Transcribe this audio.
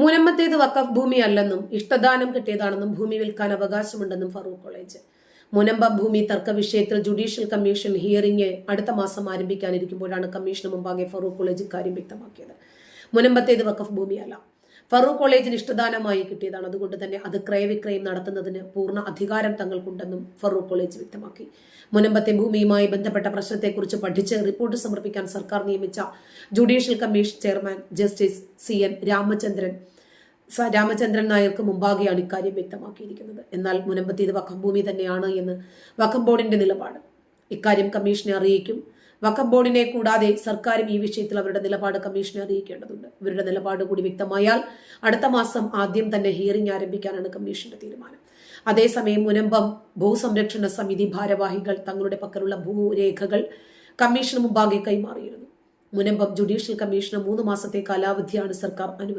മുനമ്പത്തേത് വക്കഫ് ഭൂമി അല്ലെന്നും ഇഷ്ടദാനം കിട്ടിയതാണെന്നും ഭൂമി വിൽക്കാൻ അവകാശമുണ്ടെന്നും ഫറൂഖ് കോളേജ്. മുനമ്പ ഭൂമി തർക്ക വിഷയത്തിൽ ജുഡീഷ്യൽ കമ്മീഷൻ ഹിയറിംഗ് അടുത്ത മാസം ആരംഭിക്കാനിരിക്കുമ്പോഴാണ് കമ്മീഷന് മുമ്പാകെ ഫറൂഖ് കോളേജ് ഇക്കാര്യം വ്യക്തമാക്കിയത്. മുനമ്പത്തേത് വക്കഫ് ഭൂമിയല്ല. ഫറൂഖ് കോളേജിന് ഇഷ്ടദാനമായി കിട്ടിയതാണ്. അതുകൊണ്ട് തന്നെ അത് ക്രയവിക്രയം നടത്തുന്നതിന് പൂർണ അധികാരം തങ്ങൾക്കുണ്ടെന്നും ഫറൂഖ് കോളേജ് വ്യക്തമാക്കി. മുനമ്പത്തെ ഭൂമിയുമായി ബന്ധപ്പെട്ട പ്രശ്നത്തെക്കുറിച്ച് പഠിച്ച് റിപ്പോർട്ട് സമർപ്പിക്കാൻ സർക്കാർ നിയമിച്ച judicial commission chairman justice C N Ramachandran Ramachandran നായർക്ക് മുമ്പാകെയാണ് ഇക്കാര്യം വ്യക്തമാക്കിയിരിക്കുന്നത്. എന്നാൽ മുനമ്പത്തി ഇത് വക്കം ഭൂമി തന്നെയാണ് എന്ന് വക്കം ബോർഡിന്റെ നിലപാട്. ഇക്കാര്യം കമ്മീഷനെ അറിയിക്കും. വഖഫ് ബോർഡിനെ കൂടാതെ സർക്കാരും ഈ വിഷയത്തിൽ അവരുടെ നിലപാട് കമ്മീഷനെ അറിയിക്കേണ്ടതുണ്ട്. ഇവരുടെ നിലപാട് കൂടി വ്യക്തമായാൽ അടുത്ത മാസം ആദ്യം തന്നെ ഹിയറിംഗ് ആരംഭിക്കാനാണ് കമ്മീഷന്റെ തീരുമാനം. അതേസമയം മുനമ്പം ഭൂസംരക്ഷണ സമിതി ഭാരവാഹികൾ തങ്ങളുടെ പക്കലുള്ള ഭൂരേഖകൾ കമ്മീഷന് മുമ്പാകെ കൈമാറിയിരുന്നു. മുനമ്പം ജുഡീഷ്യൽ കമ്മീഷന് മൂന്ന് മാസത്തെ കാലാവധിയാണ് സർക്കാർ അനുവദിച്ചത്.